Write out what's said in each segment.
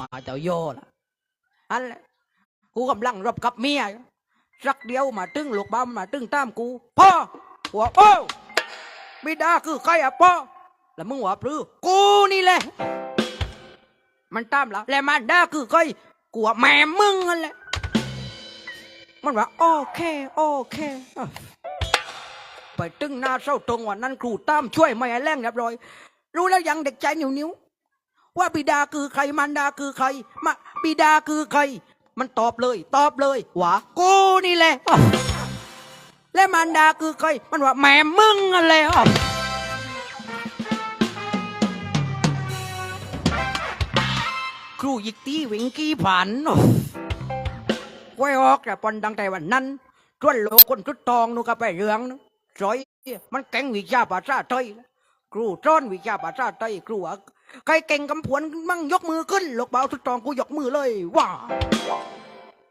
มาเจ้าโยล่ะอันแหละกูกำลังรบกับเมียสักเดียวมาตึงลูกบ้ามาตึงตามกูพ่อหัวโอ้บิดาคือใครอะพ่อแล้วมึงว่าพลือกูนี่แหละ มันตามแล้วแล้วมันด่าคือใครกูว่าแม่มึงนั่นแหละมันว่าโอเคโอเคไปตึงหน้าเศร้าตรงวันนั้นครูตามช่วยไม่ให้แรงเรียบร้อย รู้แล้วยังเด็กใจเหนียวนิ้ว ว่าบิดาคือใครมารดาคือใครมาบิดาคือใคร มันตอบเลย ตอบเลยว่ากูนี่แหละและมารดาคือใคร มันว่าแม่มึงอะไรอะครูยิกตีหวิงกี้ผ่านไว้ออกแต่ปอนดังแต่วันนั้นชวนโลกคนทุดทองนูก็ไปเรืองนึสอย มันแก่งวิชาภาษาไทยครูจ้อนวิชาภาษาไทยครูว่า ใครเก่งกำผวนมั่งยกมือขึ้นลูกเบาทุดทองกูยกมือเลยว้า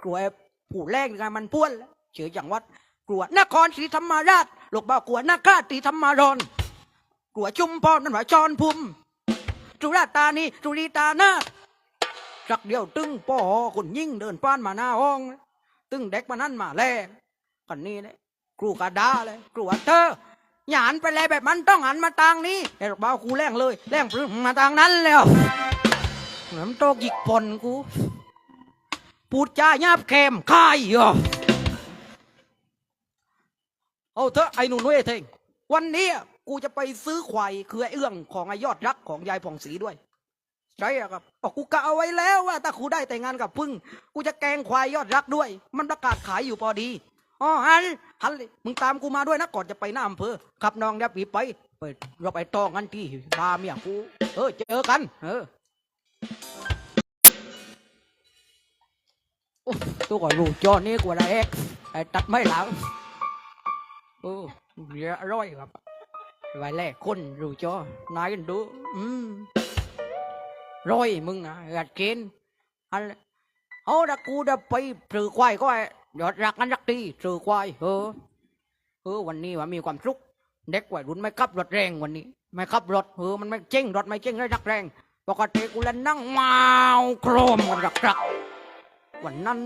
ครูไอ้ผู้แรกงานมันพ้วนแล้วเชื่ออย่างวัดกลัวนครศรีธรรมราชลูกเบากลัวนาคราชศรีธรรมารอนกลัวชุมพรนั่นหมายจรภูมิจุราตานีจุรีตานาสักเดียวตึงป่อคนยิ่งเดินป้านมาหน้าห้อง ตึงเด็กมานั่นมาแล่กันนี้เลยครูกระดาเลยครูว่าเธอ อย่าหันไปแลแบบมันต้องหันมาทางนี้ไอ้ดอกบ้าวครูแรงเลยแรงปรึ้งมาทางนั้นแล้วเหมือนโตกหยิกปนกู พูดจาหยาบแคมคายเหรอเอาเถอะไอ้หนุ่นไอ้เทงวันนี้กูจะไปซื้อควายคือไอ้เอื้องของไอ้ยอดรักของยายผ่องศรีด้วย ใช่ครับบอกกูกะเอาไว้แล้วว่าถ้ากูได้แต่งงานกับพึ่ง กูจะแกงควายยอดรักด้วย มันประกาศขายอยู่พอดีอ๋อฮัน ฮันเลยมึงตามกูมาด้วยนะก่อนจะไปหน้าอำเภอขับน้องเดี๋ยวปีไปไปเราไปตองกันที่บาเมียกูเออเจอกัน เออโอ้ตัวก่อนลูกจอนี่กว่าไรเอกไอ้ตัดไม่หลังโอ้เยอะร้อยครับไว้แรกคนลูจอนายกันดู อืมร้อยมึงนะกัดเกณฑ์อันเอาละกูจะไปซื้อควายก็ไอ ยอดรักกันรักดีซื้อควายเออเออวันนี้ว่ามีความสุขเด็กวัยรุ่นไม่ขับรถแรงวันนี้ ไม่ขับรถเออมันไม่เจ้งรถไม่เจ้งเลยรักแรงปกติกูเล่นนั่งเมาโครมกันรักรักวันนั้น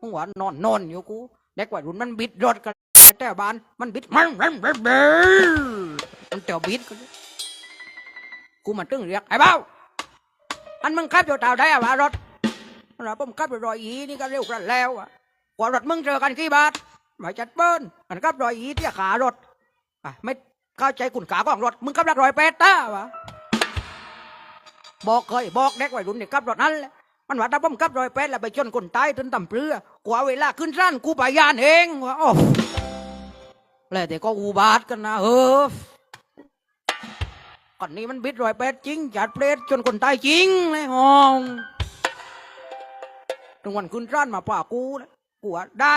มึงว่านอนนอนอยู่กูเด็กวัยรุ่นมันบิดรถกันแต่บ้านมันบิดมันมันมันมันเตียวบิดกูมาตึ้งเรียกไอ้เบ้าอันมึงขับอยู่แถวไหนอะวะรถเราผมขับอยู่รอยอีนี่ก็เร็วกันแล้วอะ ว่ารถมึงเจอกันกี่บาทไม่จัดเปิ้ลอันขับรอยอีที่ขารถอะไม่เข้าใจคุณขาของรถมึงขับรถรอยแปดต้าวะบอกเคยบอกเด็กวัยรุ่นเนี่ยขับรถนั้นแหละมันว่าถ้าผมขับรอยแปดแล้วไปชนคนตายถึงต่ำเปลือกว่าเวลาขึ้นสั้นกูไปยานเองวะโอ้แล้วแต่ก็อุบาทกันนะเออก่อนนี้มันบิดรอยแปดจริงจัดเปรตจนคนตายจริงเลยฮองถึงวันขึ้นร้านมาป่ากูนะ กูว่าได้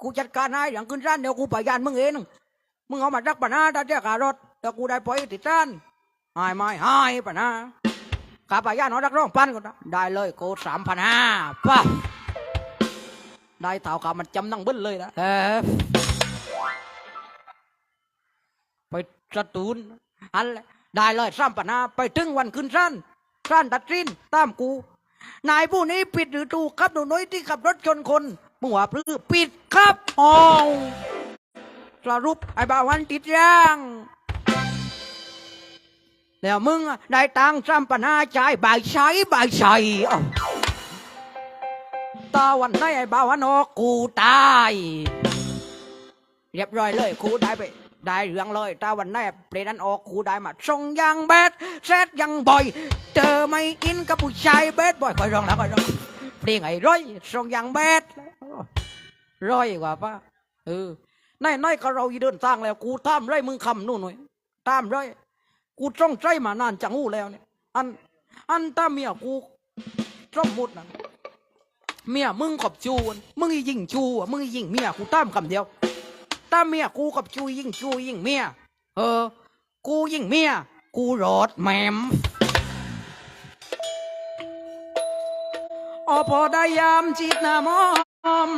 กูจัดการให้อย่างขึ้นร้านเดี๋ยวกูไปยานมึงเอง มึงเอามาดักปัญหาตาเจ้าขารถเดี๋ยวกูได้ปล่อยติดร้านหายไม่หายปัญหาขาไปยานเอาดักร้องปันก็ได้เลยโกสามพันห้าป่ะได้เท่ากับมันจำนั่งบิ้ลเลยนะเออไปสตูนอันได้เลยสามปัญหาไปถึงวันขึ้นสั้นสั้นตัดสินตามกู นายผู้นี้ผิดหรือถูกครับหนูน้อยที่ขับรถชนคน มึงว่าพรือผิดครับอ๋อสรุปไอ้บ่าวันติดย่าง แล้วมึงได้ตังค์สามปัญหาจ่ายบ่ายใช้บ่ายใช้ตาวันไหนไอ้บ่าวันออกกูตาย เรียบร้อยเลยครูได้ไปได้เรื่องเลยถ้าวันไหนเปรนั้นออกคูได้มาทรงยังแบดเซตยังบ่อย เจอไม่อินกับผู้ชายแบดบ่อยคอยร้องนะคอยร้อง เพลงไอ้ร้อยทรงยังแบดร้อยกว่าป้าเออในในก็เราอีเดินสร้างแล้ว กูตามไรมึงคำนู่นหน่อยตามไรกูจ้องใจมานานจังหูแล้วเนี่ย อัน อันตาเมียกูสมมุดนะเมียมึงขอบจูนมึงยิงจูอะมึงยิงเมียกูตามคำเดียวถ้าเมียกูกับชูยิงชูยิงเมียเออ กูยิงเมียกูรอดแหม พอได้ยามจิตนามอม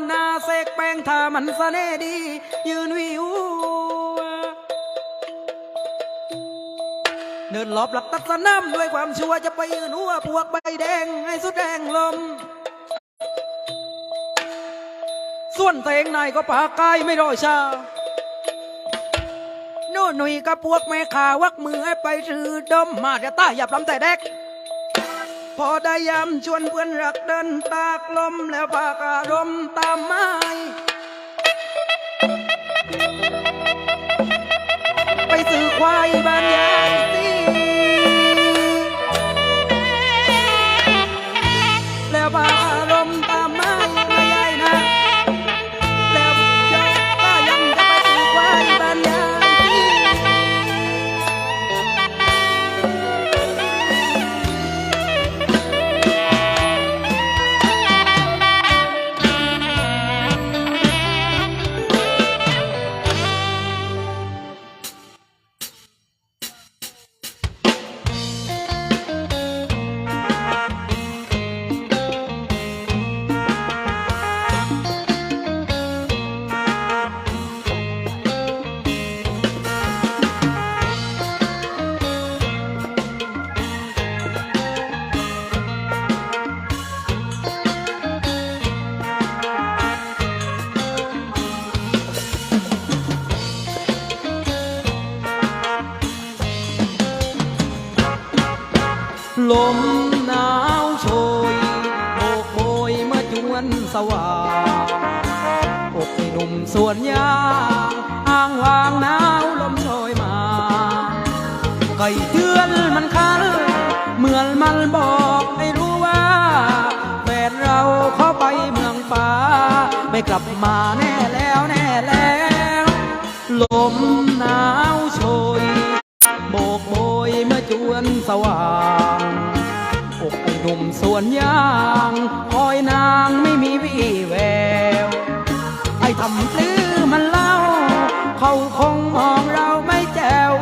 นหน้าเสกแป้งทามันเสน่ดี ยืนวิวเดินหลอบหลักตัดสนามด้วยความชัวจะไปยืนหัวพวกใบแดงให้สุดแดงลม ส่วนเตงนายก็ปากกายไม่รอชาโน่นหนุ่ยกับพวกแม่ขาวักมือให้ไปถือดมมาจะต้าหยับลำแต่เด็ก พอได้ยามชวนเพื่อนรักเดินตากลมแล้วปากอารมณ์ตามไม้ไปซื้อควายบ้านยาย วนยางอ้างวางหนาวลมโชยมาไก่เตือนมันคันเหมือนมันบอกให้รู้ว่าแฟนเราเข้าไปเมืองฟ้า ไม่กลับมาแน่แล้วแน่แล้ว ลมหนาวโชยโบกโบยเมื่อจวนสว่างอกไอ้หนุ่มสวนยางคอยนางไม่มีวี่แววำซื้อมันเล่า เขาคงมองเราไม่แจ๋ว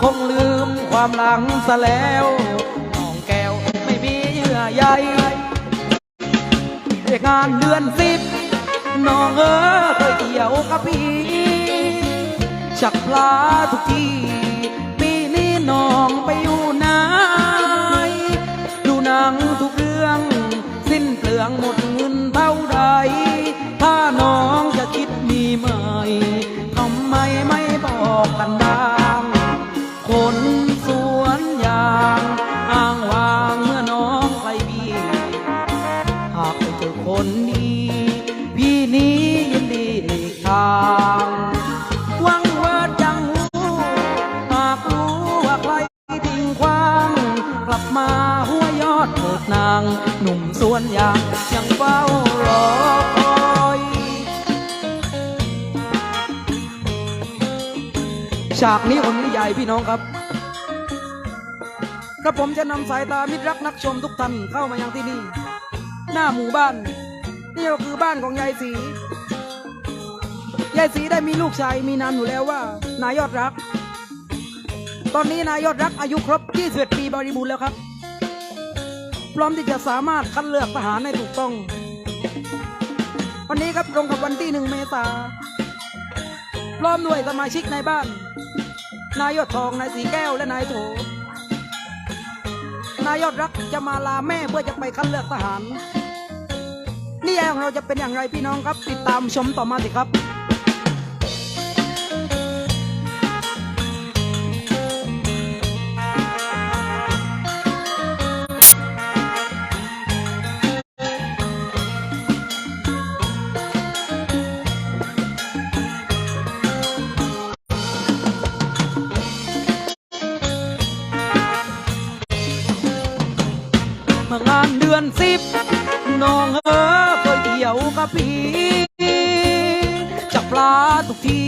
คงลืมความหลังซะแล้วน้องแก้วไม่มีเยื่อใยเรียกงานเดือนสิบน้องเออเคยเดี่ยวกับพี่ชักพลาทุกที บมาหัวยอดเถิดนาง หนุ่มสวนยางยังเฝ้ารอคอยฉากนี้คนนี้ใหญ่พี่น้องครับกระผมจะนำสายตามิตรรักนักชมทุกท่านเข้ามายังที่นี่ หน้าหมู่บ้าน นี่ก็คือบ้านของยายสียายสีได้มีลูกชายมีนามอยู่แล้วว่านายยอดรัก ตอนนี้นายยอดรักอายุครบ 21 ปีบริบูรณ์แล้วครับ พร้อมที่จะสามารถคัดเลือกทหารให้ถูกต้อง วันนี้ครับตรงกับวันที่หนึ่งเมษาพร้อมด้วยสมาชิกในบ้าน นายยอดทองนายสีแก้วและนายโถนายยอดรักจะมาลาแม่เพื่อจะไปคัดเลือกทหารนิยายของเราจะเป็นอย่างไรพี่น้องครับ ติดตามชมต่อมาสิครับ เมื่องานเดือนสิบน้องเออเคยเที่ยวกับพี่จับปลาทุกที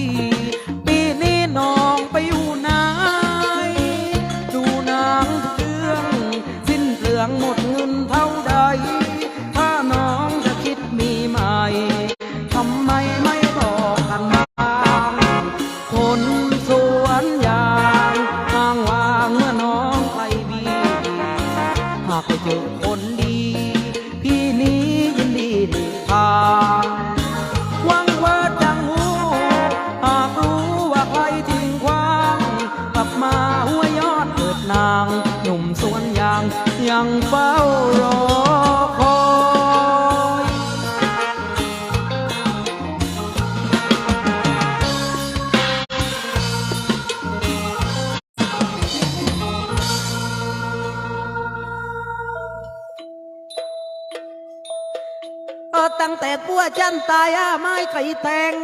ปัวจันตายอาไม้ไก่แทง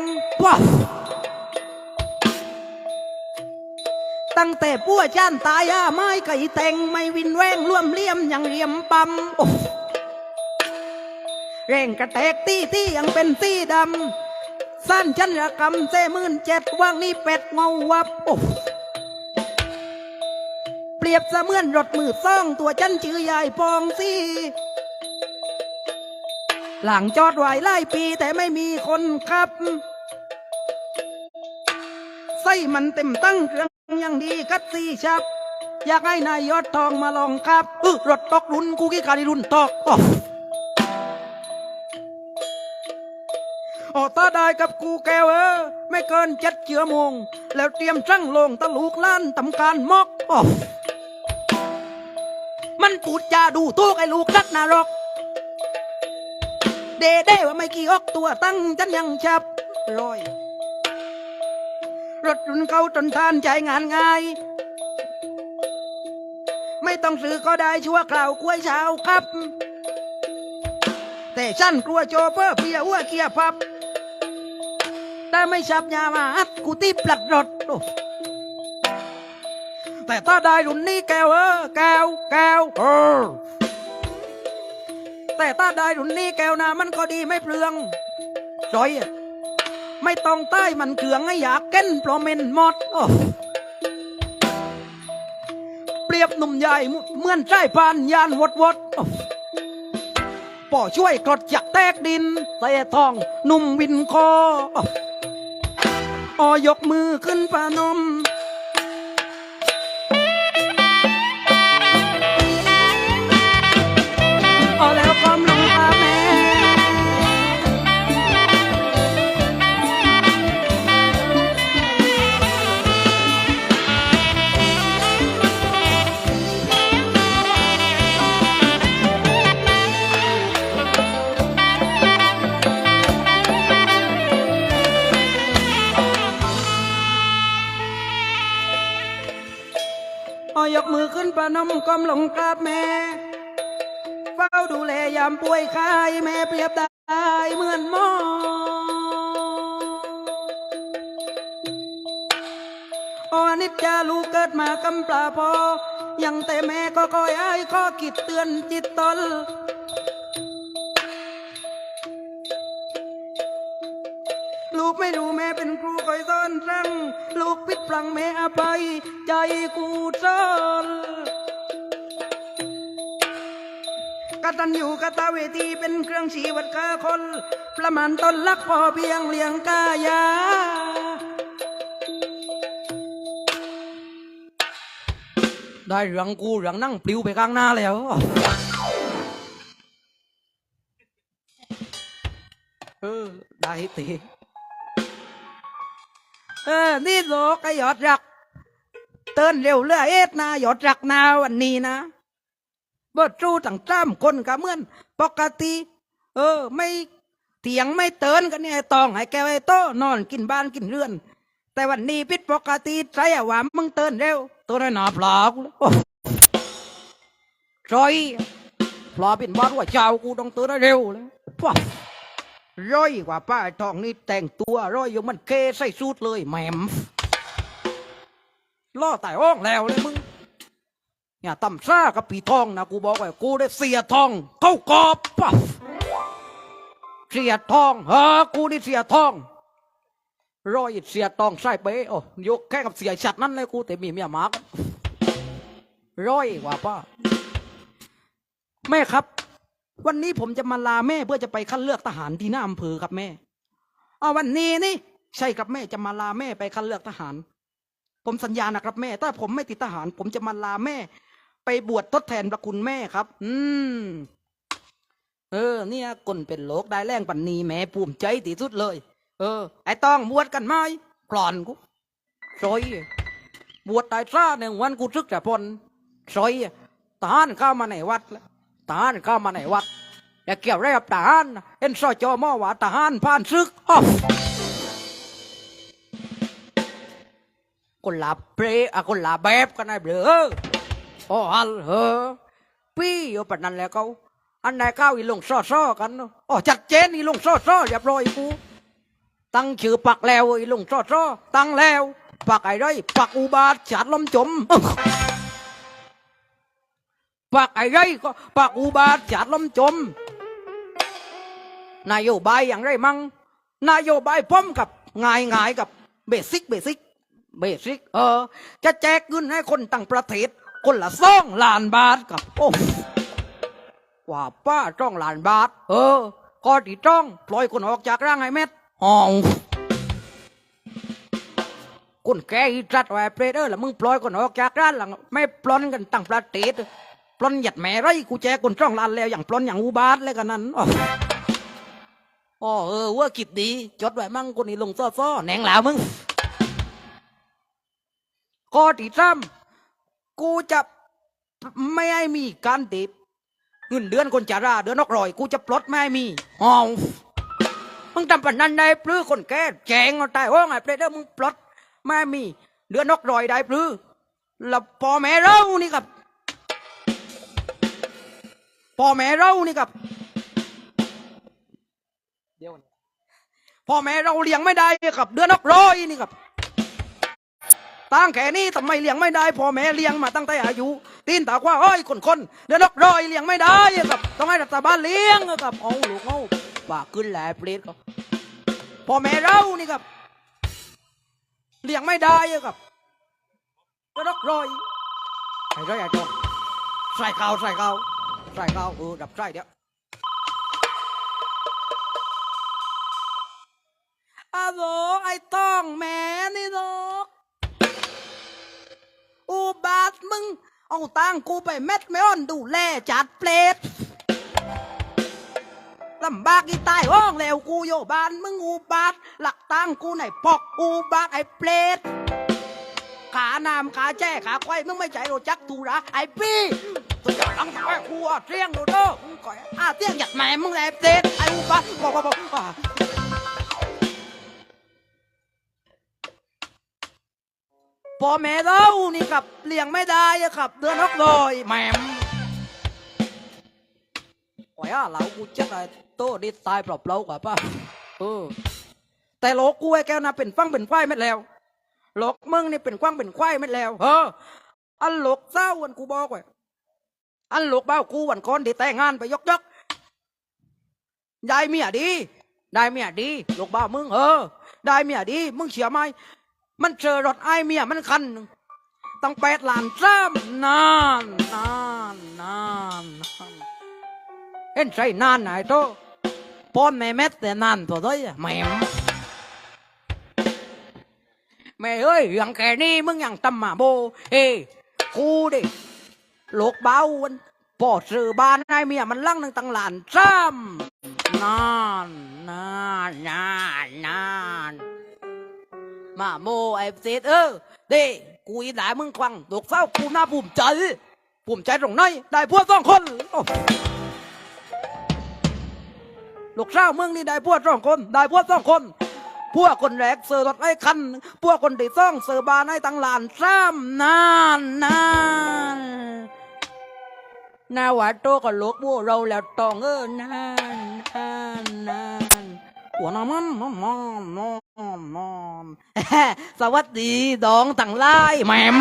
ว้าตั้งแต่ปัวจันตายอาไม้ไก่แทงไม่วินแวงร่วมเลี่ยมอย่างเรียมปั๊มโอ้เร่งกระแตกตี้ที่ยังเป็นตี้ดำสั้นชันระกำเซมื่นเจ็ดว่างนี่เป็ดเงาวับโอ้เปรียบเสมือนรถมือซ่องตัวจันชื่อยายปองซี่ หลังจอดไว้ไล่ปีแต่ไม่มีคนขับไส้มันเต็มตั้งเครื่องยังดีคัดซีชับ อยากให้นายยอดทองมาลองขับเออรถตกรุ่นกูกี่การรุ่นตกอ๋อโอ้ตาได้กับกูแกวเออไม่เกินเจ็ดเจือมง แล้วเตรียมช่างลงตะลูกล้านทำการมอกอ๋อมันปูดจาดูตู้ไอ้ลูกนักนรก เดเด้ว่าไม่กี่ออกตัวตั้งจันยังชับรอย รถรุ่นเขาจนทานใจงานง่าย ไม่ต้องซื้อก็ได้ชั่วคราวกล้วยเช้าครับ แต่ฉันกลัวโจเปอร์เพียอ้วเกียพับ แต่ไม่ชับยามาอัดกูตีปลัดรถแต่ถ้าได้รุ่นนี้แกวเออแกวแกวเออ แต่ถ้าได้รุ่นนี้แก้วนามันก็ดีไม่เปลืองจอย ไม่ต้องใต้มันเขืองให้อยากเก้นเพราะเมนหมดโอ้เปรียบหนุ่มใหญ่เหมือนใช้ปานยานวดวดโอ้ป่อช่วยกรดจักแตกดินแต่ทองหนุ่มวินคออออยกมือขึ้นปานม นมก้มลงกราบแม่ เฝ้าดูแลยามป่วยไข้แม่เปรียบได้เหมือนหมอโอ้นิจจาลูกเกิดมากำปลาพอ ยังแต่แม่ก็คอยไอ้ายข้อคิดเตือนจิตตนลูกไม่รู้แม่เป็นครูคอยสอนสั่งลูกปิดปลังแม่อภัย ใจกูสอน ตัญญูกตเวทีเป็นเครื่องชีวัดกาคน ประมาณตนลักพอเพียงเลี้ยงกายาได้เรื่องกูเรื่องนั่งปลิวไปข้างหน้าแล้วเออได้ตีเออ นี่โลกไอยอดรัก เตือนเร็วเรื่อเอ็ดนะยอดรักนาวันนี้นะ บิดจู้ต่างจ้ำคนก็เหมือนปกติ เออ ไม่เถียงไม่เตือนกันเนี่ยตองให้แกไว้โตนอนกินบ้านกินเรือน แต่วันนี้พิษปกติใจอะว่ามึงเตือนเร็ว ตัวน้อยหนาปลากูเลยโอ้จอยปลาเป็นบ้านว่าเจ้ากูต้องเตือนเร็วเลยว้าร้อยกว่าป้าทองนี่แต่งตัวร้อยอยังมันเคใส่สูทเลยแหมมล่อแต่อ้องแล้วเลยมึง อย่าตำซ่ากับปีทองนะกูบอกไว้กูได้เสียทอง เข้ากอบปั๊บเสียทองเฮ้อกูนี่เสียทองร้อยเสียทองใส่ไปโอ้ยกแค่กับเสียชัดนั่นเลยกูแต่มีเมียมากร้อยกว่าป้าแม่ครับ วันนี้ผมจะมาลาแม่เพื่อจะไปคัดเลือกทหารที่หน้าอำเภอครับแม่เอาวันนี้นี่ ใช่ครับแม่จะมาลาแม่ไปคัดเลือกทหาร ผมสัญญานะครับแม่ ถ้าผมไม่ติดทหาร ผมจะมาลาแม่ ไปบวชทดแทนพระคุณแม่ครับ อืม เออ เนี่ยคนเป็นโลกได้แรงปันนีแม่ภูมิใจที่สุดเลย เออ ไอ้ต้องบวชกันไหมกรอนกูซอยบวชตายซาหนึ่งวันกูซึกจะพลซอยอะทหารเข้ามาในวัดแล้วทหารเข้ามาในวัดแต่เกี่ยวอะไรกับทหารน่ะเห็นสจมอว่าทหารผ่านซึกอ้าวคนละเปรอะคนละแบบกันไอ้เบลอ อ๋อฮัลเฮอพี่อยู่ปนั้นแล้วเขาอันไหนเข้าอีลงซ้อซ้อๆกันอ๋อจัดเจนอีลงซ้อซ้อๆเรียบร้อยกูตั้งชื่อปักแล้วอีลงซ้อซ้อๆตั้งแล้ว ปักไอ้ไรปักอุบาทจัดล้มจมปักไอ้ไรก็ปักอุบาทจัดล้มจมนายโยบายอย่างไรมั่งนายโยบายพ้อมกับง่ายง่ายกับเบสิกเบสิกเบสิกเออ จะแจกเงินให้คนต่างประเทศ คนละสองล้านบาทกับโอ้ว่าป้าจ้องล้านบาท เออก็ที่จ้องปล่อยคนออกจากร่างไอ้เม็ดห้องคนแกอีจัดไว้เปรตเออแล้วมึงปล่อยคนออกจากร้านหลังไม่ปล้นกันต่างประเทศปล้นหยัดแม่ไรกูแจกคนจ้องล้านแล้วอย่างปล้นอย่างอุบาทเลยกันนั้นอ้ออ๋อเออว่ากิจดี จดไว้มั่งคนนี้ลงซ้อซ้อๆแหนงหลาวมึงก็ที่ซ้ำ กูจะไม่ให้มีการติดเงินเดือนคนจาราเดือนนอกรอย กูจะปลดไม่ให้มีอ๋อมึงทำปันนั้นได้ปลื้อคนแก่แจงเอาตายห้องไอ้เปรเด้อมึงปลดไม่ให้มี เดือนนอกรอยได้ปลื้อแล้วพ่อแม่เรานี่กับพ่อแม่เรานี่กับเดี๋ยวพ่อแม่เราเลี้ยงไม่ได้ครับ เดือนนักรอยนี่ครับ ตั้งแค่นี้ทำไมเลี้ยงไม่ได้พ่อแม่เลี้ยงมาตั้งแต่อายุตีนตากว่าเอ้ยคนคนเดือนกร้อยเลี้ยงไม่ได้ครับต้องให้รัฐบาลเลี้ยงครับเอาลูกเอาปากขึ้นแหลเปรตครับพ่อแม่เรานี่ครับเลี้ยงไม่ได้ครับเดือนกร้อยใส่ร้อยไอ้จอนใส่ข้าวใส่ข้าวใส่ข้าวเออดับใส่เดี๋ยวอาโหไอ้ต้องแม่นี่เนาะ บาทมึง เอาตังกูไปเม็ดไม่อ่อนดูแลจัดเปรตลำบากอีตายห้องแล้วกูโยบานมึงอุบาทหลักตังกูไหนปอกอุบาทไอ้เปรตขานามขาแจ้ขาควายมึงไม่ใจโรจักตูระไอ้ปี้ตัวอังไปกูอะเตี้ยงดูด้มึงก่อยอะเตี้ยงหยัดแม่มึงแหลเปรตไอ้อุบาทบอกบอกบอก พ่อแม่เรานี่ครับเลี้ยงไม่ได้อะครับ เดือนนกลอยแหมมโอ้ยอะเรากูเจ็บอะไรโตดิตายเปล่าๆกว่าป่ะเออ แต่โลกกูไอ้แก้วนะเป็นฟังเป็นควายไม่แล้วโลกมึงนี่เป็นกว้างเป็นควายไม่แล้ว เออ อันโลกเศร้าวันกูบอกไว้อันโลกเบ้ากูวันก่อนที่แต่งงานไปยกยกได้เมียดี ได้เมียดีโลกบ้ามึงเออ ได้เมียดี มึงเชื่อไหม มันเจอรถไอเมียมันคันตั้งแปดล้านซ้ำนานนานนานเห็นใช่นานไหนโตพ่อแม่แม่แต่นานตัวด้วยแม่แม่เอ้ยอย่างแค่นี้มึงอยังตำหมาโบเฮ้กูดิโลกเบาวันพอดซื้อบ้านให้เมียมันลั่งหนึ่งตั้งหลานซ้ำนานนานนานนาน มาโมไอ้เศษเออเด้กูอีหลายมึงควังตกเศร้ากูหน่าภูมิใจภูมิใจตรงไหนได้พวกสองคนลูกเศร้ามึงนี่ได้พวกสองคน ได้พวกสองคนพวกคนแรกเสือรถไอ้คัน พวกคนที่องเสือบานให้ตังหลานซ้ำนานนานนาว่าโตก็ลูกบัวเราแล้วตองเออนานนานนานหัวน้ำมันนอนน อนอนนอม สวัสดีดองต่างไล่แหม่ม